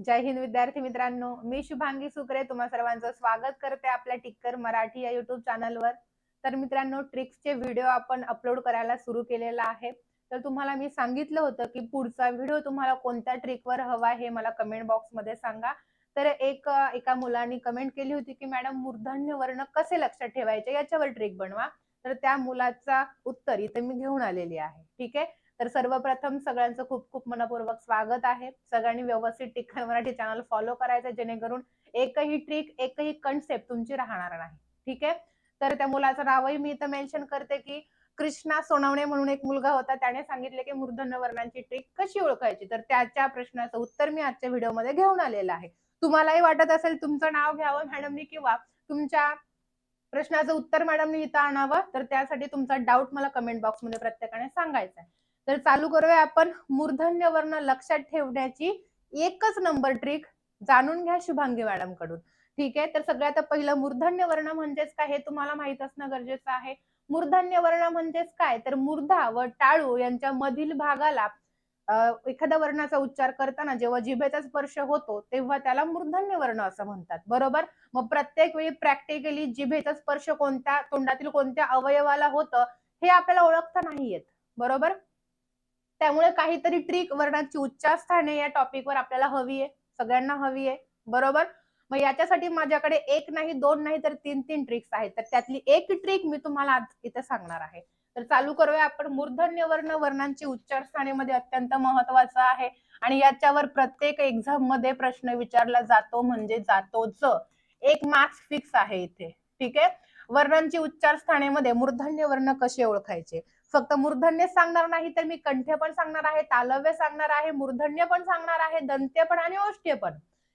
जय हिंद विद्यार्थी मित्रांनो मी शुभांगी सुकरे तुम्हा सर्वांचं स्वागत करते आपल्या टिक्कर मराठी या युट्यूब चॅनलवर तर मित्रांनो ट्रिक्सचे व्हिडिओ आपण अपलोड करायला सुरू केलेला आहे. तर तुम्हाला मी सांगितलं होतं की पुढचा व्हिडिओ तुम्हाला कोणत्या ट्रिकवर हवा हे मला कमेंट बॉक्समध्ये सांगा. तर एक एका मुलाने कमेंट केली होती की मॅडम मूर्धन्य वर्ण कसे लक्षात ठेवायचे? याच्यावर ट्रिक बनवा. तर त्या मुलाचा उत्तर इथे मी घेऊन आलेली आहे. ठीक आहे? तर सर्वप्रथम सगळ्यांचं खूप खूप मनपूर्वक स्वागत आहे. सगळ्यांनी व्यवस्थित टिकण मराठी चॅनल फॉलो करायचं जेणेकरून एकही ट्रिक एकही कन्सेप्ट तुमची राहणार नाही. ठीक आहे? तर त्या मुलाचं नावही मी इथं मेन्शन करते की कृष्णा सोनवणे म्हणून एक मुलगा होता. त्याने सांगितले की मूर्धन्य वर्णांची ट्रिक कशी ओळखायची? तर त्याच्या प्रश्नाचं उत्तर मी आजच्या व्हिडिओमध्ये घेऊन आलेलं आहे. तुम्हालाही वाटत असेल तुमचं नाव घ्यावं मॅडमनी किंवा तुमच्या प्रश्नाचं उत्तर मॅडमनी इथं आणावं तर त्यासाठी तुमचा डाऊट मला कमेंट बॉक्समध्ये प्रत्येकाने सांगायचा आहे. तर चालू करूया आपण. मूर्धन्य वर्ण लक्षात ठेवण्याची एकच नंबर ट्रिक जाणून घ्या शुभांगी मॅडमकडून. ठीक आहे? तर सगळ्यात पहिलं मूर्धन्य वर्ण म्हणजेच काय हे तुम्हाला माहीत असणं गरजेचं आहे. मूर्धन्य वर्ण म्हणजेच काय? तर मूर्धा व टाळू यांच्या मधील भागाला एखाद्या वर्णाचा उच्चार करताना जेव्हा जिभेचा स्पर्श होतो तेव्हा त्याला मूर्धन्य वर्ण असं म्हणतात. बरोबर? मग प्रत्येक वेळी प्रॅक्टिकली जिभेचा स्पर्श कोणत्या तोंडातील कोणत्या अवयवाला होतं हे आपल्याला ओळखता नाही येत. बरोबर? त्यामुळे काहीतरी ट्रिक वर्णाची उच्चास्थाने या टॉपिकवर आपल्याला हवी आहे. सगळ्यांना हवी आहे. बरोबर? मग याच्यासाठी माझ्याकडे एक नाही दोन नाही तर तीन तीन ट्रिक्स आहेत. तर त्यातली एक ट्रिक मी तुम्हाला आज इथे सांगणार आहे. तर चालू करूया आपण. मूर्धन्य वर्ण वर्णांची उच्चारस्थानेमध्ये अत्यंत महत्वाचं आहे. आणि याच्यावर प्रत्येक एक्झाममध्ये प्रश्न विचारला जातो म्हणजे जातोच. एक मार्क्स फिक्स आहे इथे. ठीक आहे? वर्णांची उच्चारस्थानेमध्ये मूर्धन्य वर्ण कसे ओळखायचे? फक्त मूर्धन्य सांगणार नाही तर मी कंठ्य पण सांगणार आहे तालव्य सांगणार आहे मूर्धन्य पण सांगणार आहे दंत्य पण आणि ओष्ठ्य पण.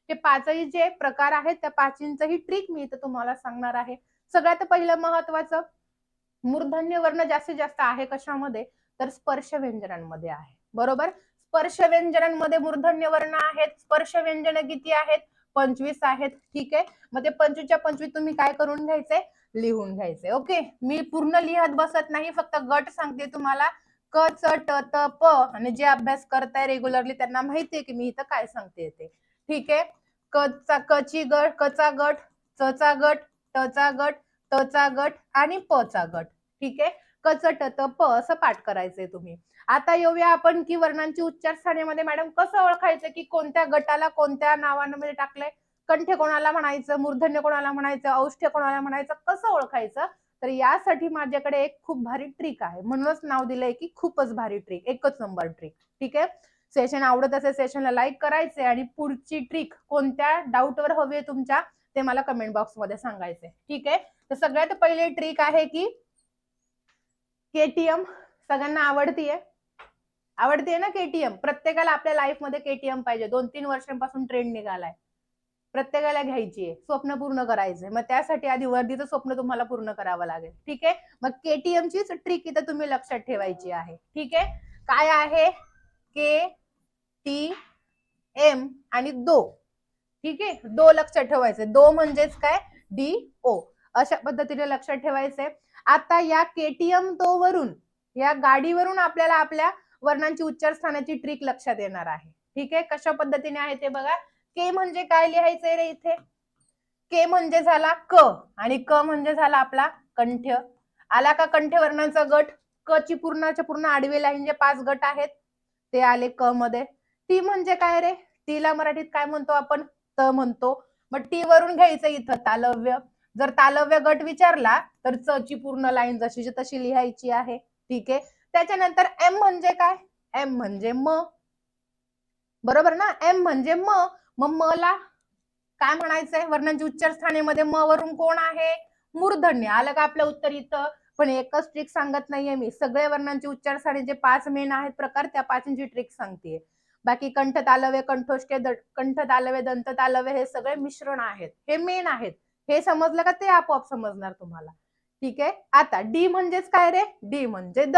हे पाचही जे प्रकार आहेत त्या पाचींचही ट्रिक मी इथं तुम्हाला सांगणार आहे. सगळ्यात पहिलं महत्वाचं मूर्धन्य वर्ण जास्तीत जास्त आहे कशामध्ये? तर स्पर्श व्यंजनांमध्ये आहे. बरोबर? स्पर्श व्यंजनांमध्ये मूर्धन्य वर्ण आहेत स्पर्श व्यंजन किती आहेत पंचवीस आहेत ठीक आहे. मग ते पंचवीसच्या पंचवीस तुम्ही काय करून घ्यायचे? लिहून घ्यायचे ओके? मी पूर्ण लिहत बसत नाही फक्त गट सांगते तुम्हाला. क च ट त प आणि जे अभ्यास करताय रेग्युलरली त्यांना माहितीये की मी इथं काय सांगते ते. ठीक आहे? कचा कची गट कचा गट चचा गट टचा गट टचा गट आणि प चा गट. ठीक आहे? कचट तप प असं पाठ करायचंय तुम्ही. आता येऊया आपण की वर्णांची उच्चारस्थानेमध्ये मॅडम कसं ओळखायचं की कोणत्या गटाला कोणत्या नावांमध्ये म्हणजे टाकलंय? कंठे कोणाला म्हणायचं मूर्धन्य कोणाला म्हणायचं औष्ठ्य कोणाला म्हणायचं कसं ओळखायचं? तर यासाठी माझ्याकडे एक खूप भारी ट्रिक आहे. म्हणूनच नाव दिलंय की खूपच भारी ट्रिक एकच नंबर ट्रिक ठीक आहे? सेशन आवडत असेल सेशनला लाईक करायचे आणि पुढची ट्रिक कोणत्या डाऊटवर हवी आहे तुमच्या ते मला कमेंट बॉक्समध्ये सांगायचे ठीक आहे? तर सगळ्यात पहिले ट्रिक आहे की केटीएम सगळ्यांना आवडतीये. आवडतीये ना केटीएम प्रत्येकाला आपल्या लाईफमध्ये केटीएम पाहिजे. दोन तीन वर्षांपासून ट्रेंड निघालाय. प्रत्येकाला घ्यायची आहे स्वप्न पूर्ण करायचंय. मग त्यासाठी आधी वर्दीचं स्वप्न तुम्हाला पूर्ण करावं लागेल. ठीक? आहे मग केटीएम चीच ट्रिक इथं तुम्ही लक्षात ठेवायची आहे. ठीक? आहे काय आहे? के टी एम आणि दो. ठीक? आहे दो लक्षात ठेवायचे दो म्हणजेच काय? डी ओ अशा पद्धतीने लक्षात ठेवायचंय. आता या केटीएम तो वरून या गाडीवरून आपल्याला आपल्या वर्णांची उच्चारस्थानाची ट्रिक लक्षात येणार आहे. ठीक आहे? कशा पद्धतीने आहे ते बघा. के म्हणजे काय लिहायचंय रे इथे? के म्हणजे झाला क आणि क म्हणजे झाला आपला कंठ्य आला का कंठ्य वर्णांचा गट? क ची पूर्णाच्या पूर्ण आडवे लाईन जे पाच गट आहेत ते आले क मध्ये. टी म्हणजे काय रे? टीला मराठीत काय म्हणतो आपण? त म्हणतो. मग टी वरून घ्यायचं इथं तालव्य. जर तालव्य गट विचारला तर च ची पूर्ण लाईन जशीची तशी लिहायची आहे. ठीक आहे? त्याच्यानंतर एम म्हणजे काय? एम म्हणजे म. बरोबर ना? एम म्हणजे म. मग म ला काय म्हणायचंय? वर्णांची उच्चार स्थानेमध्ये म वरून कोण आहे? मूर्धन्य. आलं का आपलं उत्तर इथं? पण एकच ट्रिक सांगत नाहीये मी. सगळे वर्णांची उच्चार स्थाने जे पाच मेन आहेत प्रकार त्या पाचची ट्रिक सांगते बाकी कंठ तालवे कंठोष्टे कंठ तालवे दंत तालवे हे सगळे मिश्रण आहेत. हे मेन आहेत. हे समजलं का ते आपोआप समजणार तुम्हाला. ठीक आहे? आता डी म्हणजेच काय रे? डी म्हणजे द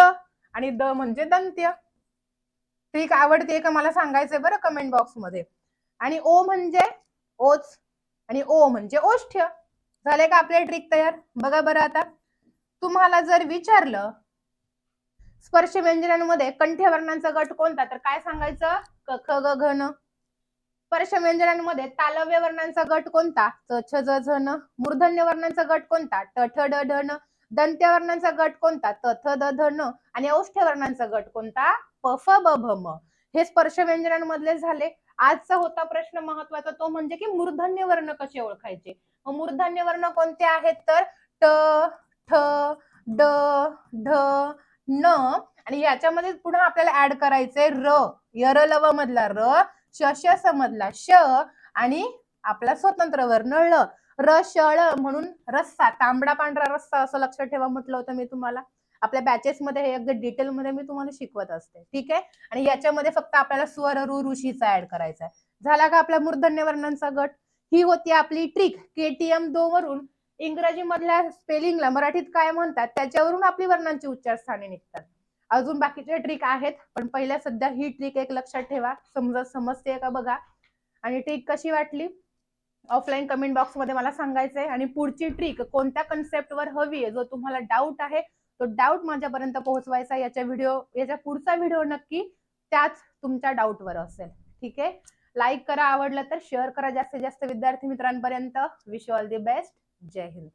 आणि द म्हणजे दंत्य. ट्रिक आवडते का मला सांगायचंय बरं कमेंट बॉक्समध्ये? आणि ओ म्हणजे ओच आणि ओ म्हणजे ओष्ठ्य. झाले का आपले ट्रिक तयार? बघा बरं आता. तुम्हाला जर विचारलं स्पर्श व्यंजनांमध्ये कंठ्य वर्णांचा गट कोणता? तर काय सांगायचं? क ख ग घन स्पर्श व्यंजनांमध्ये तालव्य वर्णांचा गट कोणता? च छ ज न. मूर्धन्य वर्णांचा गट कोणता? ट ठ ड ढ न. दंत्य वर्णांचा गट कोणता? त थ द ध न. आणि औष्ठ्य वर्णांचा गट कोणता? प फ ब भ म. हे स्पर्श व्यंजनांमधले झाले. आजचा होता प्रश्न महत्त्वाचा. तो म्हणजे की मूर्धन्य वर्ण कसे ओळखायचे? मूर्धन्य वर्ण कोणते आहेत तर? ट ठ ड ढ न. आणि याच्यामध्ये पुन्हा आपल्याला ऍड करायचंय र. यर लव मधला र. श श समजला. श आणि आपला स्वतंत्र वर्ण ळ र श म्हणून रस्सा तांबडा पांढरा रस्सा असं लक्षात ठेवा म्हटलं होतं मी तुम्हाला. आपल्या बॅचेस मध्ये हे अगदी डिटेल मध्ये मी तुम्हाला शिकवत असते. ठीक आहे? आणि याच्यामध्ये फक्त आपल्याला स्वर रु ऋषीचा ऍड करायचा आहे. झाला का आपल्या मूर्धन्य वर्णांचा गट? ही होती आपली ट्रिक केटीएम दो वरून इंग्रजी मधल्या स्पेलिंगला मराठीत काय म्हणतात? त्याच्यावरून आपली वर्णांची उच्चारस्थाने निघतात. अजून बाकीचे ट्रिक आहेत पण पहिल्या सध्या ही ट्रिक एक लक्षात ठेवा. समजा समजते का बघा? आणि ट्रिक कशी वाटली? ऑफलाईन कमेंट बॉक्समध्ये मला सांगायचंय. आणि पुढची ट्रिक कोणत्या कन्सेप्टवर हवी आहे? जो तुम्हाला डाऊट आहे तो डाऊट माझ्यापर्यंत पोहोचवायचा याच्या व्हिडिओ याच्या पुढचा व्हिडिओ नक्की त्याच तुमच्या डाऊटवर असेल. ठीक आहे? लाईक करा आवडलं तर शेअर करा जास्तीत जास्त विद्यार्थी मित्रांपर्यंत. विश ऑल दी बेस्ट जय हिंद.